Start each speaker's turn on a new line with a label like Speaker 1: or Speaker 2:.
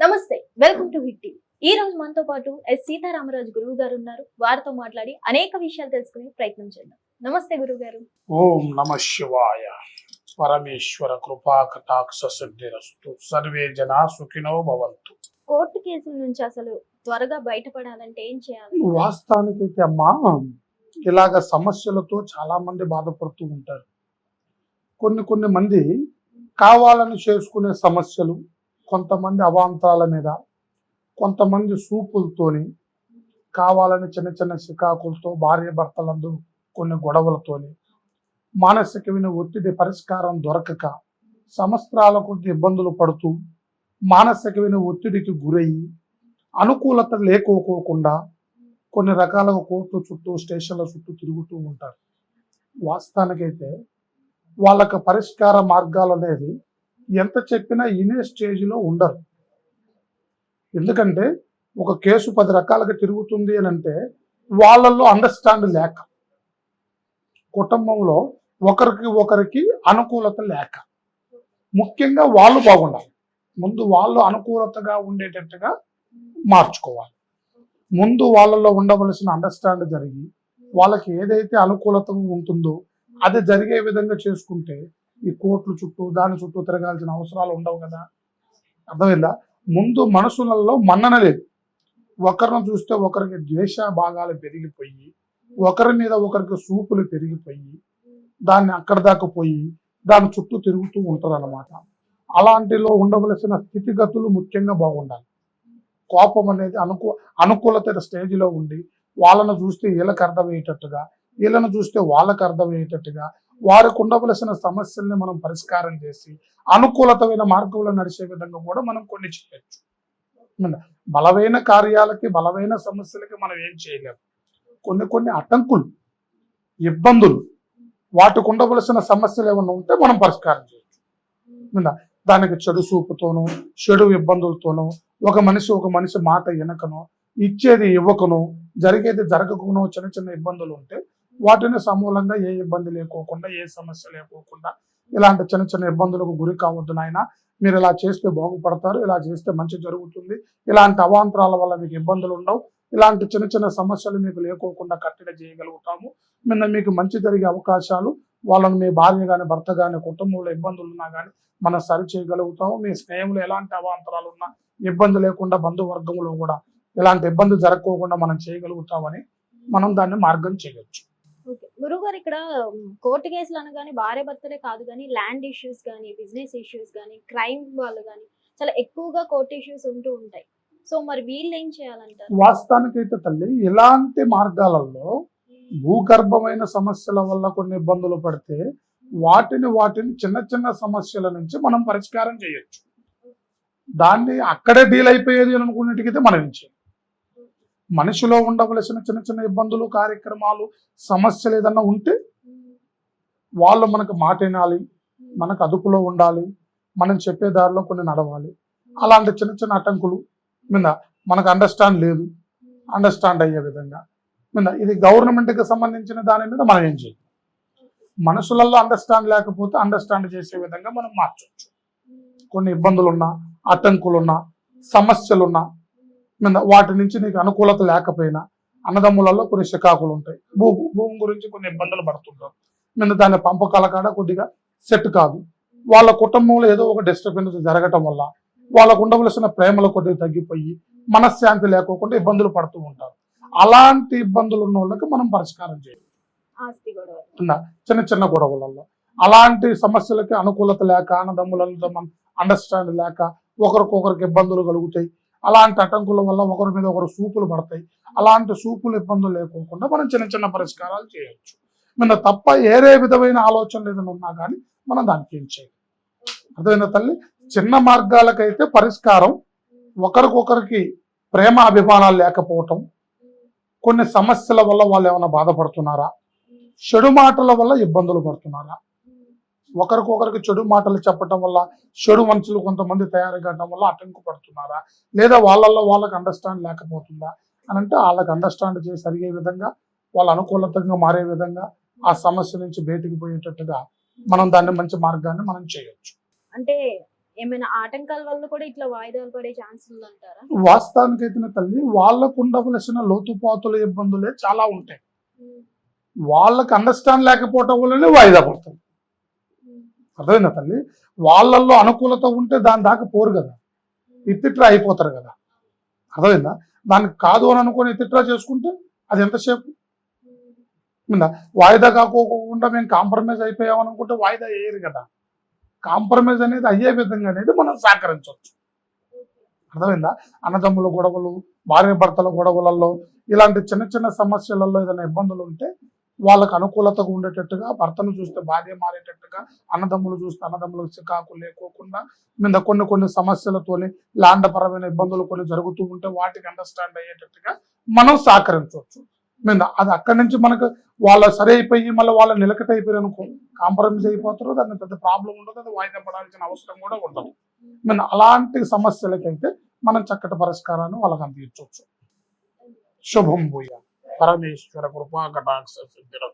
Speaker 1: నమస్తే welcome to hit TV. ఈ రోజు మనతో పాటు ఎస్ సీతారామరాజు గురువు గారు ఉన్నారు. వారితో మాట్లాడి అనేక విషయాలు తెలుసుకునే ప్రయత్నం చేద్దాం. నమస్తే గురువు గారు.
Speaker 2: ఓం నమ శివాయ. పరమేశ్వర కృపా కటాక్ష సిద్ధిరస్తు. సర్వే జనా సుఖినో భవంతు.
Speaker 1: కోర్టు కేసుల నుంచి అసలు త్వరగా బయటపడాలంటే ఏం చేయాలి?
Speaker 2: వాస్తవానికైతే అమ్మా ఇలాగ సమస్యలతో చాలా మంది బాధపడుతూ ఉంటారు. కొన్ని కొన్ని మంది కావాలని చేసుకునే సమస్యలు కొంతమంది అవాంతరాల మీద కొంతమంది సూపులతోని కావాలని చిన్న చిన్న చికాకులతో భార్య భర్తలందరూ కొన్ని గొడవలతోని మానసికమైన ఒత్తిడి పరిష్కారం దొరకక సంవత్సరాల కొద్ది ఇబ్బందులు పడుతూ మానసికమైన ఒత్తిడికి గురయ్యి అనుకూలత లేకోకోకుండా కొన్ని రకాలుగా కోర్టు చుట్టూ స్టేషన్ల చుట్టూ తిరుగుతూ ఉంటారు. వాస్తవానికైతే వాళ్ళకి పరిష్కార మార్గాలు అనేది ఎంత చెప్పినా ఇనే స్టేజ్లో ఉండరు. ఎందుకంటే ఒక కేసు పది రకాలుగా తిరుగుతుంది అని అంటే వాళ్ళల్లో అండర్స్టాండ్ లేక. కుటుంబంలో ఒకరికి ఒకరికి అనుకూలత లేక. ముఖ్యంగా వాళ్ళు బాగుండాలి. ముందు వాళ్ళు అనుకూలతగా ఉండేటట్టుగా మార్చుకోవాలి. ముందు వాళ్ళలో ఉండవలసిన అండర్స్టాండ్ జరిగి వాళ్ళకి ఏదైతే అనుకూలత ఉంటుందో అది జరిగే విధంగా చేసుకుంటే ఈ కోర్టుల చుట్టూ దాని చుట్టూ తిరగాల్సిన అవసరాలు ఉండవు కదా? అర్థమైందా? ముందు మనసులలో మన్నన లేదు. ఒకరిని చూస్తే ఒకరికి ద్వేష భాగాలు పెరిగిపోయి ఒకరి మీద ఒకరికి సూపులు పెరిగిపోయి దాన్ని అక్కడ దాకా పోయి దాని చుట్టూ తిరుగుతూ ఉంటారు అనమాట అలాంటిలో ఉండవలసిన స్థితిగతులు ముఖ్యంగా బాగుండాలి. కోపం అనేది అనుకూ అనుకూలత స్టేజ్లో ఉండి వాళ్ళను చూస్తే వీళ్ళకి అర్థమయ్యేటట్టుగా వీళ్ళను చూస్తే వాళ్ళకి అర్థమయ్యేటట్టుగా వారికి ఉండవలసిన సమస్యల్ని మనం పరిష్కారం చేసి అనుకూలతమైన మార్గంలో నడిచే విధంగా కూడా మనం కొన్ని చేయొచ్చు. బలమైన కార్యాలకి బలమైన సమస్యలకి మనం ఏం చేయలేము కొన్ని కొన్ని అడ్డంకులు ఇబ్బందులు వాటికి ఉండవలసిన సమస్యలు ఏమైనా ఉంటే మనం పరిష్కారం చేయొచ్చు. దానికి చెడు చూపుతోనూ చెడు ఇబ్బందులతోనూ ఒక మనిషి ఒక మనిషి మాట వినకను ఇచ్చేది ఇవ్వకను జరిగేది జరగకను చిన్న చిన్న ఇబ్బందులు ఉంటే వాటిని సమూలంగా ఏ ఇబ్బంది లేకోకుండా ఏ సమస్య లేకోకుండా ఇలాంటి చిన్న చిన్న ఇబ్బందులకు గురి కావద్దు నాయన. మీరు ఇలా చేస్తే బాగుపడతారు ఇలా చేస్తే మంచి జరుగుతుంది. ఇలాంటి అవాంతరాల వల్ల మీకు ఇబ్బందులు ఉండవు. ఇలాంటి చిన్న చిన్న సమస్యలు మీకు లేకోకుండా కట్టడి చేయగలుగుతాము. నిన్న మీకు మంచి జరిగే అవకాశాలు వాళ్ళని మీ భార్య కానీ భర్త కానీ కుటుంబంలో ఇబ్బందులు ఉన్నా కానీ మనం సరి చేయగలుగుతాము. మీ స్నేహంలో ఎలాంటి అవాంతరాలు ఉన్నా ఇబ్బంది లేకుండా బంధువర్గంలో కూడా ఇలాంటి ఇబ్బంది జరగకోకుండా మనం చేయగలుగుతామని మనం దాన్ని మార్గం చేయొచ్చు.
Speaker 1: గురువు గారు ఇక్కడ కోర్టు కేసులు అనగానే భార్య భర్తలే కాదు కానీ ల్యాండ్ ఇష్యూస్ కానీ బిజినెస్ ఇష్యూస్ కానీ క్రైమ్ వాళ్ళు కానీ చాలా ఎక్కువగా కోర్టు ఇష్యూస్ ఉంటూ ఉంటాయి. సో మరి వీళ్ళు ఏం చేయాలంటారు?
Speaker 2: వాస్తవానికైతే తల్లి ఇలాంటి మార్గాలలో భూగర్భమైన సమస్యల వల్ల కొన్ని ఇబ్బందులు పడితే వాటిని వాటిని చిన్న చిన్న సమస్యల నుంచి మనం పరిష్కారం చేయొచ్చు. దాన్ని అక్కడే డీల్ అయిపోయేది అని అనుకున్నట్టుకైతే మనం చేయాలి. మనిషిలో ఉండవలసిన చిన్న చిన్న ఇబ్బందులు కార్యక్రమాలు సమస్యలు ఏదన్నా ఉంటే వాళ్ళు మనకు మాట వినాలి మనకు అదుపులో ఉండాలి మనం చెప్పే దారిలో కొన్ని నడవాలి. అలాంటి చిన్న చిన్న అటంకులు మీద మనకు అండర్స్టాండ్ లేదు అండర్స్టాండ్ అయ్యే విధంగా మీద ఇది గవర్నమెంట్కి సంబంధించిన దాని మీద మనం ఏం చేయాలి. మనుషులలో అండర్స్టాండ్ లేకపోతే అండర్స్టాండ్ చేసే విధంగా మనం మార్చవచ్చు కొన్ని ఇబ్బందులున్నా అడ్డంకులున్నా సమస్యలున్నా వాటి నుంచి నీకు అనుకూలత లేకపోయినా అన్నదమ్ములలో కొన్ని చికాకులు ఉంటాయి. భూ భూమి గురించి కొన్ని ఇబ్బందులు పడుతుంటారు. మీద దాని పంపకాల కాడ కొద్దిగా సెట్ కాదు. వాళ్ళ కుటుంబంలో ఏదో ఒక డిస్టర్బెన్స్ జరగటం వల్ల వాళ్ళకు ఉండవలసిన ప్రేమలు కొద్దిగా తగ్గిపోయి మనశ్శాంతి లేకోకుండా ఇబ్బందులు పడుతూ ఉంటారు. అలాంటి ఇబ్బందులు ఉన్న వాళ్ళకి మనం పరిష్కారం చేయాలి. చిన్న చిన్న గొడవలలో. అలాంటి సమస్యలకి అనుకూలత లేక అన్నదమ్ములలో మనం అండర్స్టాండ్ లేక ఒకరికొకరికి ఇబ్బందులు కలుగుతాయి. అలాంటి అటంకుల వల్ల ఒకరి మీద ఒకరు సూపులు పడతాయి. అలాంటి సూపులు ఇబ్బందులు లేకోకుండా మనం చిన్న చిన్న పరిష్కారాలు చేయొచ్చు. మన తప్ప ఏరే విధమైన ఆలోచనలు ఏదైనా ఉన్నా కానీ మనం దానికి ఏం చేయాలి. అర్థమైందా తల్లి? చిన్న మార్గాలకైతే పరిష్కారం ఒకరికొకరికి ప్రేమ అభిమానాలు లేకపోవటం కొన్ని సమస్యల వల్ల వాళ్ళు ఏమైనా బాధపడుతున్నారా? చెడు మాటల వల్ల ఇబ్బందులు పడుతున్నారా? ఒకరికొకరికి చెడు మాటలు చెప్పటం వల్ల చెడు మనుషులు కొంతమంది తయారు కావడం వల్ల అటంకు పడుతున్నారా లేదా వాళ్ళల్లో వాళ్ళకి అండర్స్టాండ్ లేకపోతుందా? అని అంటే వాళ్ళకి అండర్స్టాండ్ చేసి అడిగే విధంగా వాళ్ళ అనుకూలతంగా మారే విధంగా ఆ సమస్య నుంచి బయటికి పోయేటట్టుగా మనం దాన్ని మంచి మార్గాన్ని మనం చేయొచ్చు.
Speaker 1: అంటే ఏమైనా ఆటంకాల వల్ల కూడా ఇట్లా వాయిదాలు పడే ఛాన్స్ ఉందంటారా?
Speaker 2: వాస్తవానికి అయితే తల్లి వాళ్ళకు ఉండవలసిన లోతుపాతుల ఇబ్బందులే చాలా ఉంటాయి. వాళ్ళకి అండర్స్టాండ్ లేకపోవటం వల్లనే వాయిదా పడుతుంది. అర్థమైందా తల్లి? వాళ్ళల్లో అనుకూలత ఉంటే దాని దాకా పోరు కదా. ఇత్తిట్రా అయిపోతారు కదా. అర్థమైందా? దానికి కాదు అని అనుకుని ఇత్తిట్రా చేసుకుంటే అది ఎంతసేపు? వాయిదా కాకోకుండా మేము కాంప్రమైజ్ అయిపోయాం అనుకుంటే వాయిదా వేయరు కదా. కాంప్రమైజ్ అనేది అయ్యే విధంగా అనేది మనం సహకరించవచ్చు. అర్థమైందా? అన్నదమ్ముల గొడవలు భార్య భర్తల గొడవలలో ఇలాంటి చిన్న చిన్న సమస్యలలో ఏదైనా ఇబ్బందులు ఉంటే వాళ్ళకు అనుకూలతగా ఉండేటట్టుగా భర్తను చూస్తే భార్య మారేటట్టుగా అన్నదమ్ములు చూస్తే అన్నదమ్ములకు చికాకు లేకోకుండా మీద కొన్ని కొన్ని సమస్యలతోని లాండపరమైన ఇబ్బందులు కొన్ని జరుగుతూ ఉంటే వాటికి అండర్స్టాండ్ అయ్యేటట్టుగా మనం సహకరించవచ్చు. మీద అది అక్కడి నుంచి మనకు వాళ్ళ సరి అయిపోయి మళ్ళీ వాళ్ళ నిలకట అయిపోయారు అనుకో కాంప్రమైజ్ అయిపోతారు దాన్ని పెద్ద ప్రాబ్లం ఉండదు అది వాయిదా పడాల్సిన అవసరం కూడా ఉండదు. మీన్ అలాంటి సమస్యలకైతే మనం చక్కటి పరిష్కారాన్ని వాళ్ళకి అందించవచ్చు. శుభం భూయ. పరమేశ్వర కృపా కటాక్ష సిద్ధిరస్తు